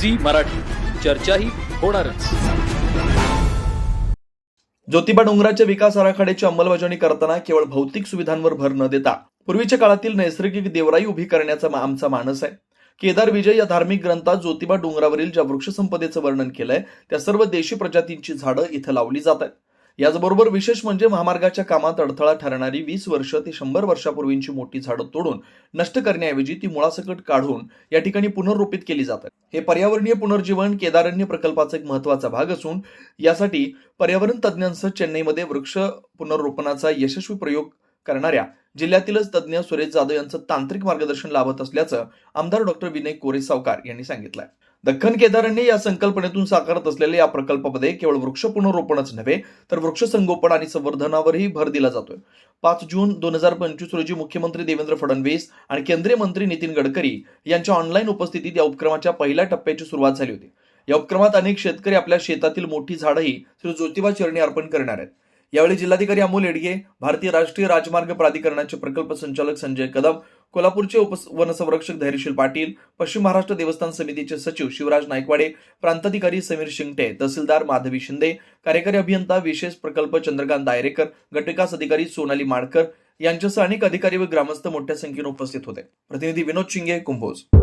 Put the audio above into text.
Zee Marathi. चर्चाही होणारच. ज्योतिबा डोंगराच्या विकास आराखड्याची अंमलबजावणी करताना केवळ भौतिक सुविधांवर भर न देता पूर्वीच्या काळातील नैसर्गिक देवराई उभी करण्याचा आमचा मानस आहे. केदार विजय या धार्मिक ग्रंथात ज्योतिबा डोंगरावरील ज्या वृक्षसंपदेचं वर्णन केलंय त्या सर्व देशी प्रजातींची झाडं इथं लावली जात आहेत. याचबरोबर विशेष म्हणजे महामार्गाच्या कामात अडथळा ठरणारी वीस वर्ष ते शंभर वर्षापूर्वींची मोठी झाडं तोडून नष्ट करण्याऐवजी ती मुळासकट काढून या ठिकाणी पुनर्रोपित केली जातात. हे पर्यावरणीय पुनर्जीवन केदारण्य प्रकल्पाचा एक महत्त्वाचा भाग असून यासाठी पर्यावरण तज्ज्ञांसह चेन्नईमध्ये वृक्ष पुनर्रोपणाचा यशस्वी प्रयोग करणाऱ्या जिल्ह्यातीलच तज्ज्ञ सुरेश जाधव यांचं तांत्रिक मार्गदर्शन लाभत असल्याचं आमदार डॉक्टर विनय कोरे सावकार यांनी सांगितलंय. दख्खन केदारांनी या संकल्पनेतून साकारत असलेल्या या प्रकल्पामध्ये केवळ वृक्ष पुनरोपणच नव्हे तर वृक्ष संगोपन आणि संवर्धनावरही भर दिला जातोय. पाच जून दोन हजार पंचवीस रोजी मुख्यमंत्री देवेंद्र फडणवीस आणि केंद्रीय मंत्री नितीन गडकरी यांच्या ऑनलाईन उपस्थितीत या उपक्रमाच्या पहिल्या टप्प्याची सुरुवात झाली होती. या उपक्रमात अनेक शेतकरी आपल्या शेतातील मोठी झाडंही श्री ज्योतिबा चरणी अर्पण करणार आहेत. यावेळी जिल्हाधिकारी अमोल येडगे भारतीय राष्ट्रीय राजमार्ग प्राधिकरणाचे प्रकल्प संचालक संजय कदम कोल्हापूरचे उप वनसंरक्षक धैर्यशील पाटील पश्चिम महाराष्ट्र देवस्थान समितीचे सचिव शिवराज नायकवाडे प्रांताधिकारी समीर शिंगटे तहसीलदार माधवी शिंदे कार्यकारी अभियंता विशेष प्रकल्प चंद्रकांत दायरेकर गटविकास अधिकारी सोनाली माडकर यांच्यासह अनेक अधिकारी व ग्रामस्थ मोठ्या संख्येने उपस्थित होते. प्रतिनिधी विनोद शिंगे कुंभोज.